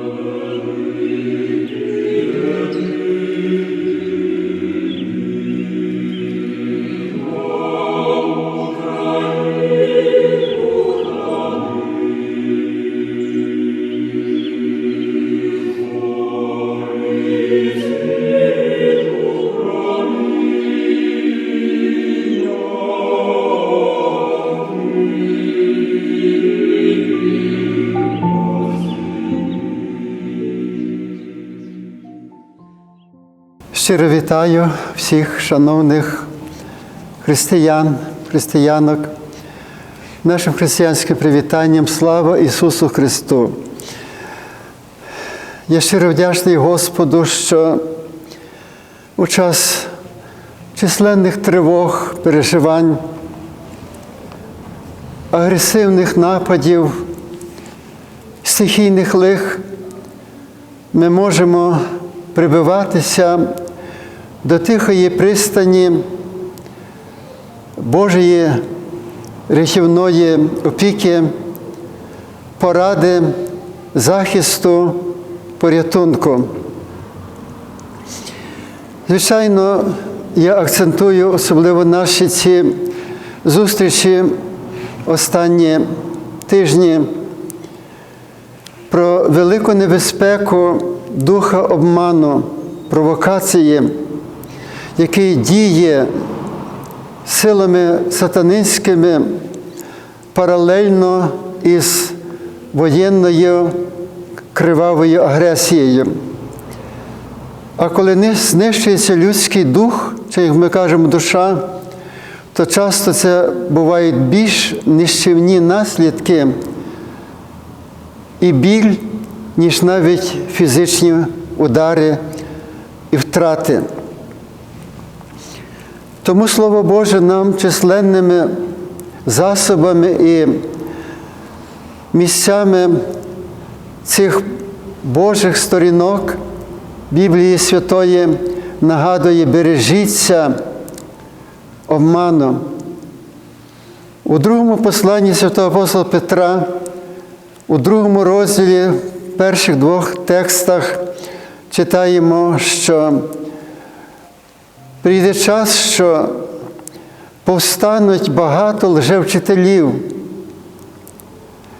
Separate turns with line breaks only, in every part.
Щиро вітаю всіх шановних християн, християнок, нашим християнським привітанням слава Ісусу Христу. Я щиро вдячний Господу, що у час численних тривог, переживань, агресивних нападів, стихійних лих ми можемо прибиватися до тихої пристані Божої рятівної опіки, поради, захисту, порятунку. Звичайно, я акцентую особливо наші ці зустрічі останні тижні про велику небезпеку духа обману, провокації, який діє силами сатанинськими паралельно із воєнною кривавою агресією. А коли знищується людський дух, чи як ми кажемо душа, то часто це бувають більш нищівні наслідки і біль, ніж навіть фізичні удари і втрати. Тому Слово Боже нам численними засобами і місцями цих Божих сторінок Біблії Святої нагадує, бережіться обману. У другому посланні святого апостола Петра, у другому розділі, перших двох текстах читаємо, що прийде час, що повстануть багато лжевчителів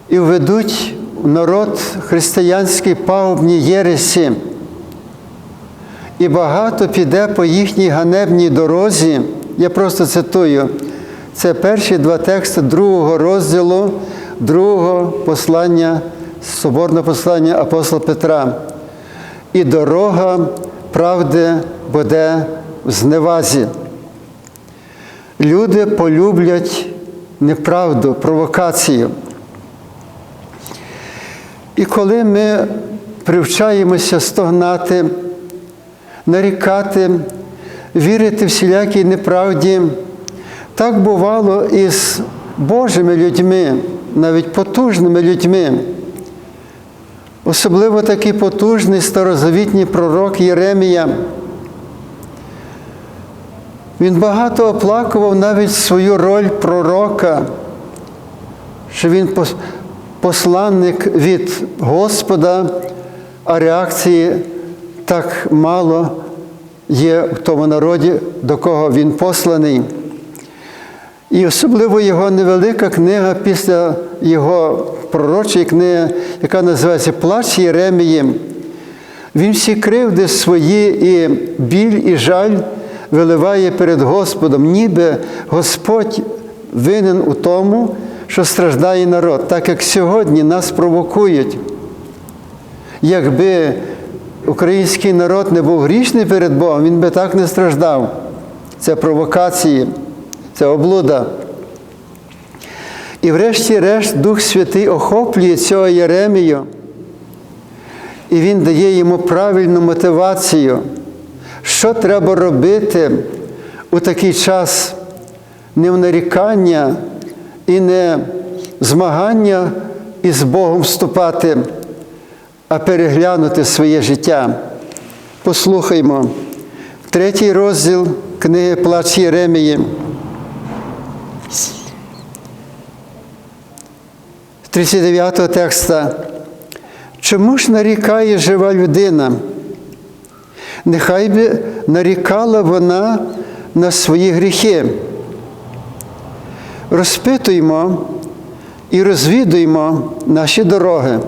і введуть народ християнський пагубні єресі, і багато піде по їхній ганебній дорозі. Я просто цитую. Це перші два тексти другого розділу, другого послання, соборного послання апостола Петра. І дорога правди буде в зневазі. Люди полюблять неправду, провокацію. І коли ми привчаємося стогнати, нарікати, вірити всілякій неправді, так бувало із Божими людьми, навіть потужними людьми. Особливо такий потужний старозавітній пророк Єремія. Він багато оплакував навіть свою роль пророка, що він посланник від Господа, а реакції так мало є в тому народі, до кого він посланий. І особливо його невелика книга після його пророчої книги, яка називається Плач Єремії. Він всі кривди свої і біль, і жаль виливає перед Господом, ніби Господь винен у тому, що страждає народ, так як сьогодні нас провокують. Якби український народ не був грішний перед Богом, він би так не страждав. Це провокації, це облуда. І врешті-решт Дух Святий охоплює цього Єремію, і він дає йому правильну мотивацію, що треба робити у такий час не в нарікання і не змагання із Богом вступати, а переглянути своє життя. Послухаймо, третій розділ книги Плач Єремії. 39 текста. Чому ж нарікає жива людина? Нехай би нарікала вона на свої гріхи. Розпитуємо і розвідуємо наші дороги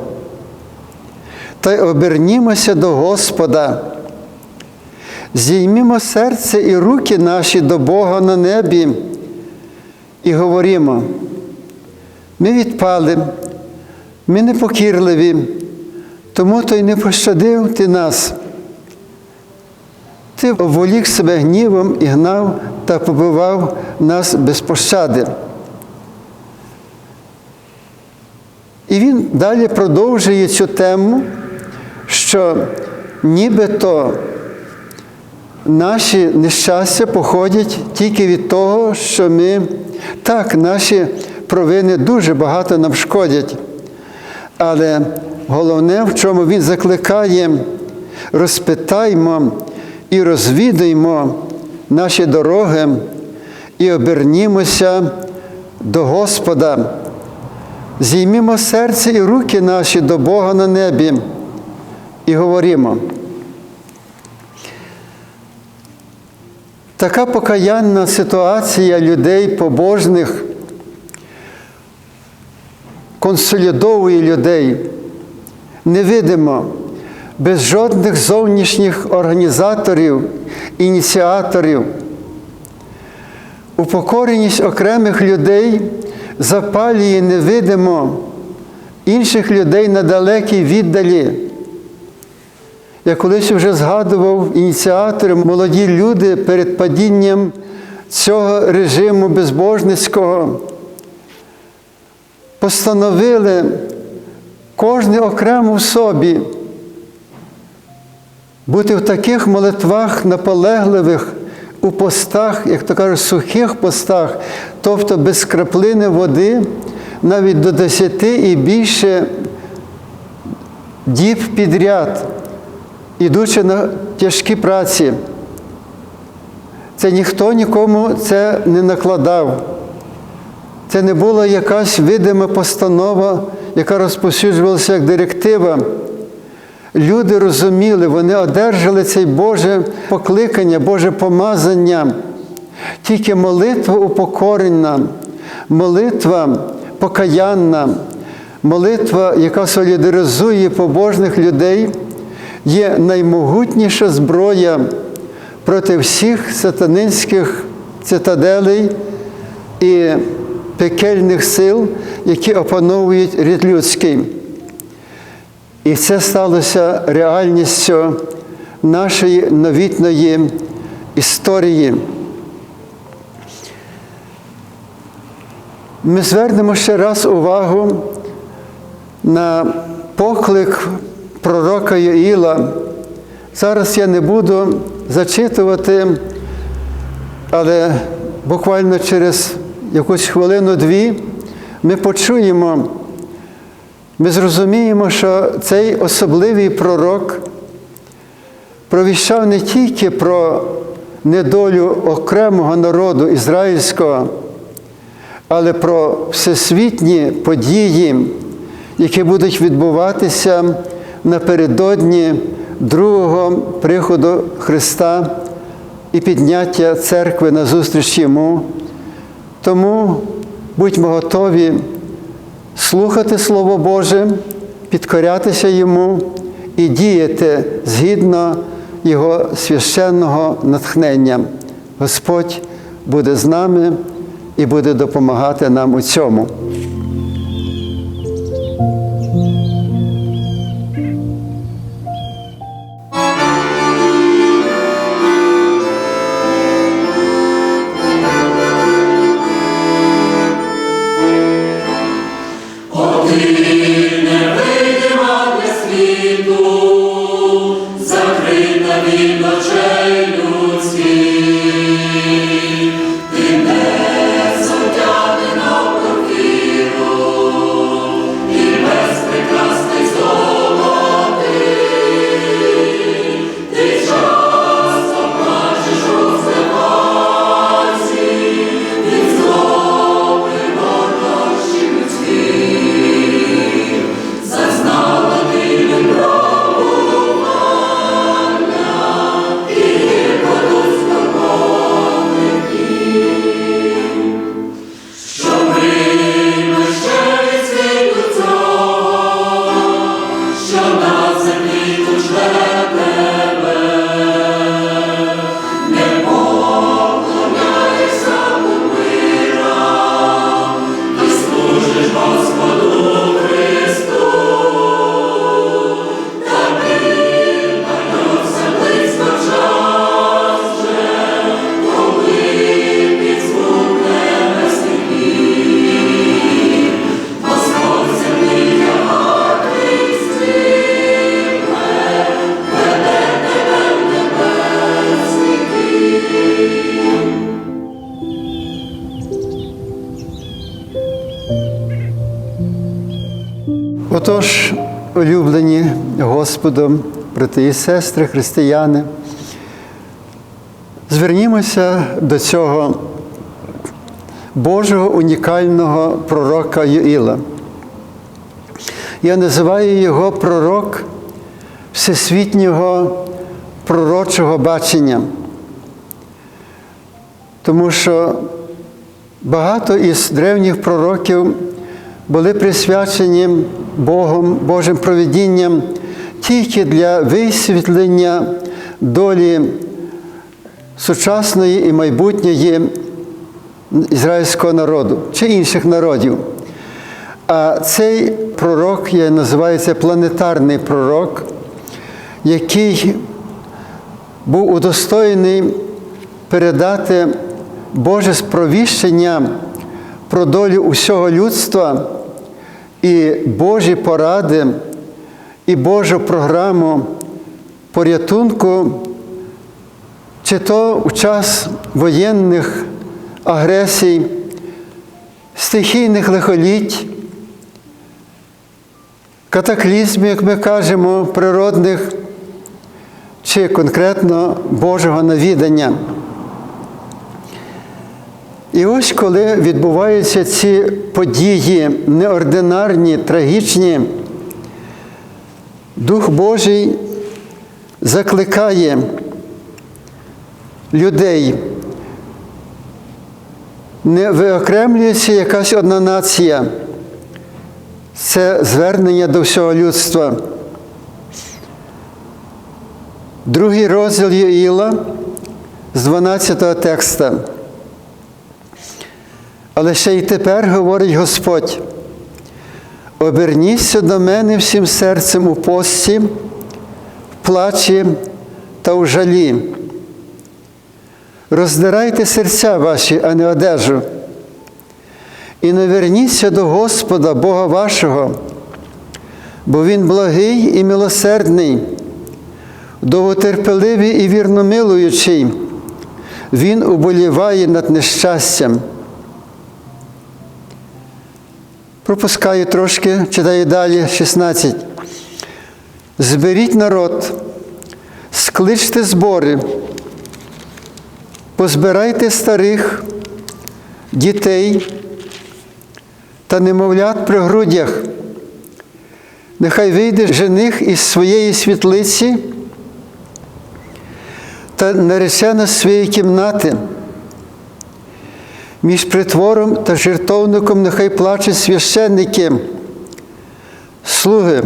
та й обернімося до Господа. Зіймімо серце і руки наші до Бога на небі і говоримо, ми відпали, ми непокірливі, тому то й не пощадив ти нас. Ти волік себе гнівом і гнав та побивав нас без пощади. І він далі продовжує цю тему, що нібито наші нещастя походять тільки від того, що ми так, наші провини дуже багато нам шкодять. Але головне, в чому він закликає, розпитаймо і розвідаймо наші дороги і обернімося до Господа. Зіймімо серце і руки наші до Бога на небі і говоримо. Така покаянна ситуація людей побожних консолідовує людей невидимо, без жодних зовнішніх організаторів, ініціаторів. Упокореність окремих людей запалює невидимо інших людей на далекій віддалі. Я колись вже згадував ініціатори, молоді люди перед падінням цього режиму безбожницького постановили кожне окремо в собі бути в таких молитвах наполегливих у постах, як то кажуть, сухих постах, тобто без краплини води, навіть до десяти і більше діб підряд, ідучи на тяжкі праці. Це ніхто нікому це не накладав. Це не була якась видима постанова, яка розповсюджувалася як директива. Люди розуміли, вони одержали це Боже покликання, Боже помазання. Тільки молитва упокорена, молитва покаянна, молитва, яка солідаризує побожних людей, є наймогутніша зброя проти всіх сатанинських цитаделей і пекельних сил, які опановують рід людський. І це сталося реальністю нашої новітної історії. Ми звернемо ще раз увагу на поклик пророка Йоїла. Зараз я не буду зачитувати, але буквально через якусь хвилину-дві ми почуємо, ми зрозуміємо, що цей особливий пророк провіщав не тільки про недолю окремого народу ізраїльського, але про всесвітні події, які будуть відбуватися напередодні другого приходу Христа і підняття церкви на зустріч йому. Тому будьмо готові слухати Слово Боже, підкорятися Йому і діяти згідно Його священного натхнення. Господь буде з нами і буде допомагати нам у цьому. Thank you. Господом, брати і сестри, християни, звернімося до цього Божого унікального пророка Юїла. Я називаю його пророк всесвітнього пророчого бачення, тому що багато із древніх пророків були присвячені Богом, Божим провидінням тільки для висвітлення долі сучасної і майбутньої ізраїльського народу чи інших народів. А цей пророк є, називається планетарний пророк, який був удостоєний передати Боже спровіщення про долю усього людства і Божі поради, і Божу програму порятунку, чи то у час воєнних агресій, стихійних лихоліть, катаклізмів, як ми кажемо, природних чи конкретно Божого навідання. І ось коли відбуваються ці події неординарні, трагічні, Дух Божий закликає людей. Не виокремлюється якась одна нація. Це звернення до всього людства. Другий розділ Єїла з 12 текста. Але ще й тепер говорить Господь: оберніться до мене всім серцем у пості, в плачі та у жалі. Роздирайте серця ваші, а не одежу. І наверніться до Господа, Бога вашого, бо Він благий і милосердний, довготерпеливий і вірномилуючий. Він уболіває над нещастям. Пропускаю трошки, читаю далі 16. Зберіть народ, скличте збори, позбирайте старих, дітей та немовлят при грудях. Нехай вийде жених із своєї світлиці та наречена з своєї кімнати. Між притвором та жертовником нехай плачуть священники, слуги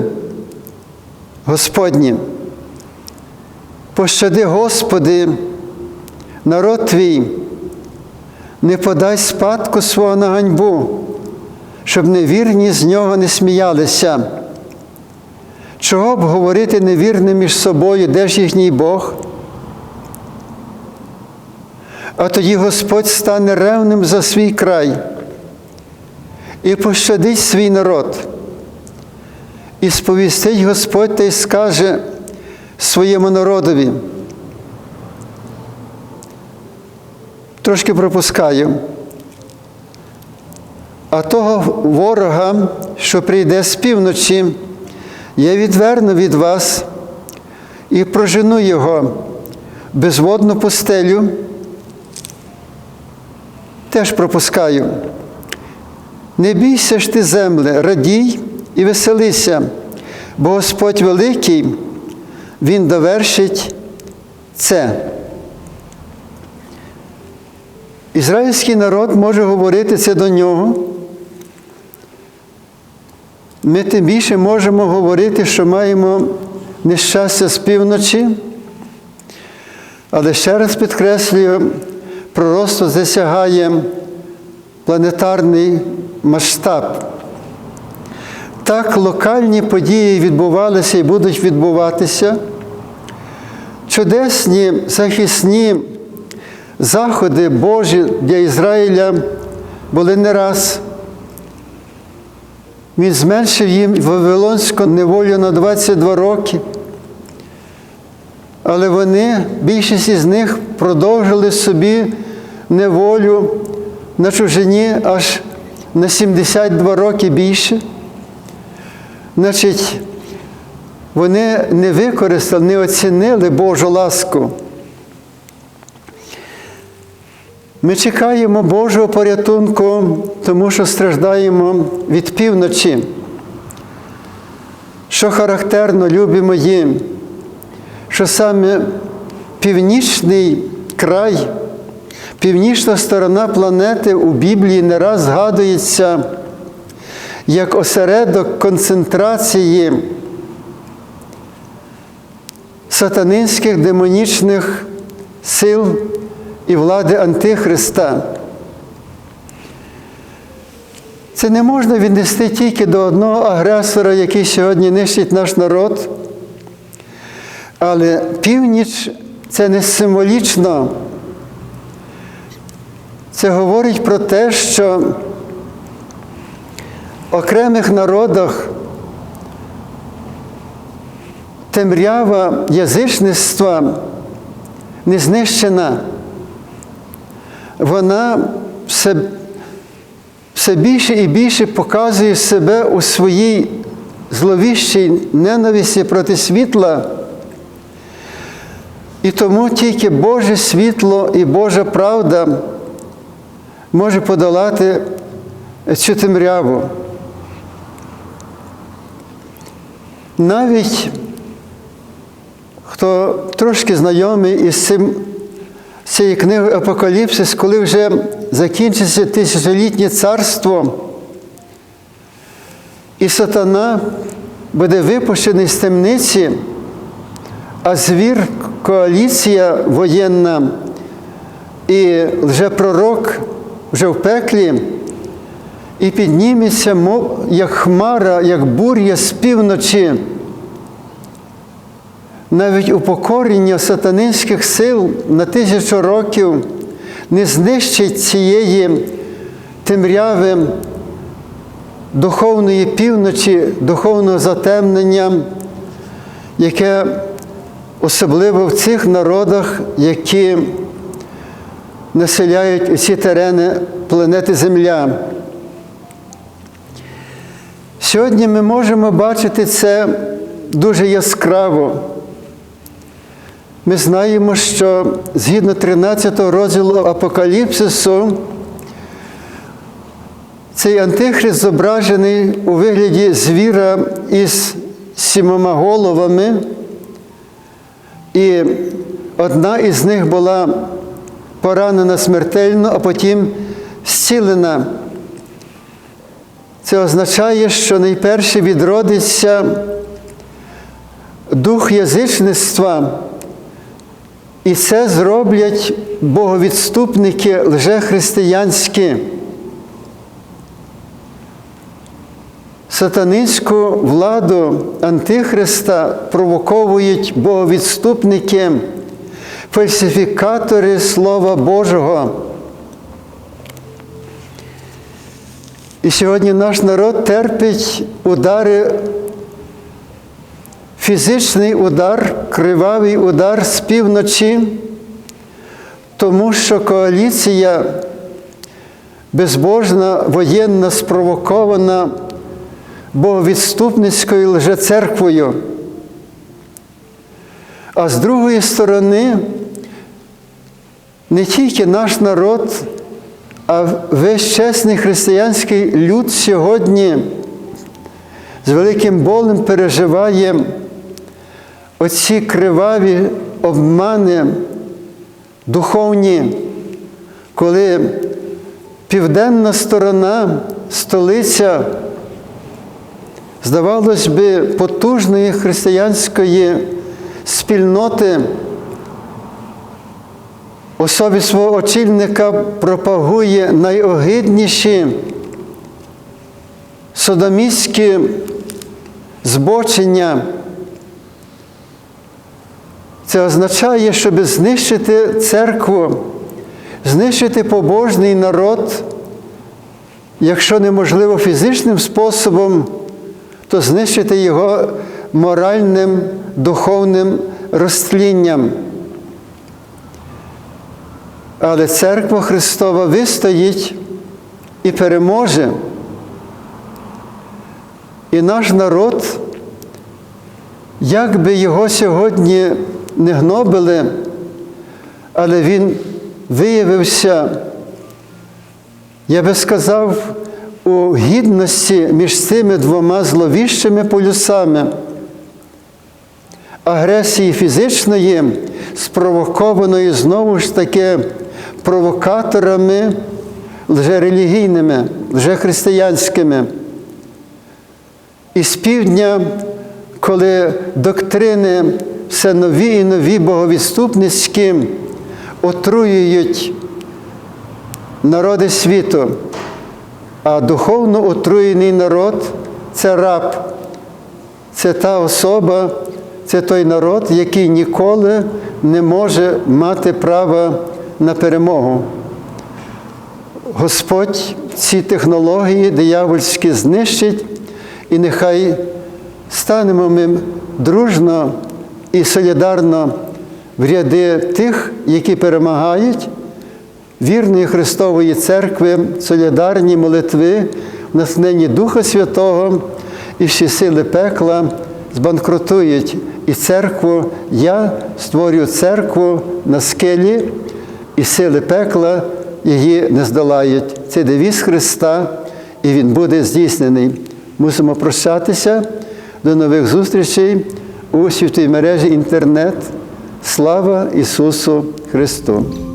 Господні. Пощади, Господи, народ твій, не подай спадку свого на ганьбу, щоб невірні з нього не сміялися. Чого б говорити невірним між собою, де ж їхній Бог? А тоді Господь стане ревним за свій край і пощадить свій народ. І сповістить Господь та й скаже своєму народові. Трошки пропускаю. А того ворога, що прийде з півночі, я відверну від вас і прожену його безводну пустелю. Теж пропускаю. Не бійся ж ти, земле, радій і веселися, бо Господь великий, Він довершить це. Ізраїльський народ може говорити це до нього. Ми тим більше можемо говорити, що маємо нещастя з півночі, але ще раз підкреслюю, пророцтво засягає планетарний масштаб. Так локальні події відбувалися і будуть відбуватися. Чудесні захисні заходи Божі для Ізраїля були не раз. Він зменшив їм Вавилонську неволю на 22 роки. Але вони, більшість із них, продовжили собі неволю на чужині аж на 72 роки більше. Значить, вони не використали, не оцінили Божу ласку. Ми чекаємо Божого порятунку, тому що страждаємо від півночі. Що характерно, любі мої, що саме північний край, північна сторона планети у Біблії не раз згадується як осередок концентрації сатанинських демонічних сил і влади Антихриста. Це не можна віднести тільки до одного агресора, який сьогодні нищить наш народ. Але північ це не символічно. Це говорить про те, що в окремих народах темрява язичництва не знищена. Вона все, все більше і більше показує себе у своїй зловіщій ненависті проти світла. І тому тільки Боже світло і Божа правда може подолати цю темряву. Навіть хто трошки знайомий із цим, цією книгою Апокаліпсис, коли вже закінчиться тисячолітнє царство, і сатана буде випущений з темниці, а звір, коаліція воєнна і лжепророк вже в пеклі, і підніметься, мов як хмара, як бур'я з півночі. Навіть упокорення сатанинських сил на тисячу років не знищить цієї темряви духовної півночі, духовного затемнення, яке особливо в цих народах, які населяють ці терени планети Земля. Сьогодні ми можемо бачити це дуже яскраво. Ми знаємо, що згідно 13 розділу Апокаліпсису, цей антихрист зображений у вигляді звіра із сімома головами, і одна із них була поранена смертельно, а потім зцілена. Це означає, що найперше відродиться дух язичництва, і це зроблять боговідступники лжехристиянські. Сатанинську владу Антихриста провоковують боговідступники, фальсифікатори Слова Божого. І сьогодні наш народ терпить удари, фізичний удар, кривавий удар з півночі, тому що коаліція безбожна, воєнна, спровокована боговідступницькою лжецерквою. А з другої сторони, не тільки наш народ, а весь чесний християнський люд сьогодні з великим болем переживає оці криваві обмани духовні, коли південна сторона, столиця, здавалось би, потужної християнської спільноти, особі свого очільника пропагує найогидніші содомістські збочення. Це означає, щоб знищити церкву, знищити побожний народ, якщо неможливо фізичним способом, то знищити його моральним, духовним розтлінням. Але церква Христова вистоїть і переможе. І наш народ, як би його сьогодні не гнобили, але він виявився, я би сказав, у гідності між цими двома зловіщими полюсами агресії фізичної, спровокованої знову ж таки провокаторами лжерелігійними, лжехристиянськими. І з півдня, коли доктрини все нові і нові боговідступницькі отруюють народи світу, а духовно отруєний народ це раб, це та особа, це той народ, який ніколи не може мати права на перемогу. Господь ці технології диявольські знищить, і нехай станемо ми дружно і солідарно в ряди тих, які перемагають, вірної Христової Церкви, солідарні молитви, в насненні Духа Святого і всі сили пекла збанкрутують і церкву. Я створюю церкву на скелі, і сили пекла її не здолають. Це девіз Христа, і Він буде здійснений. Мусимо прощатися. До нових зустрічей у світовій мережі інтернет. Слава Ісусу Христу!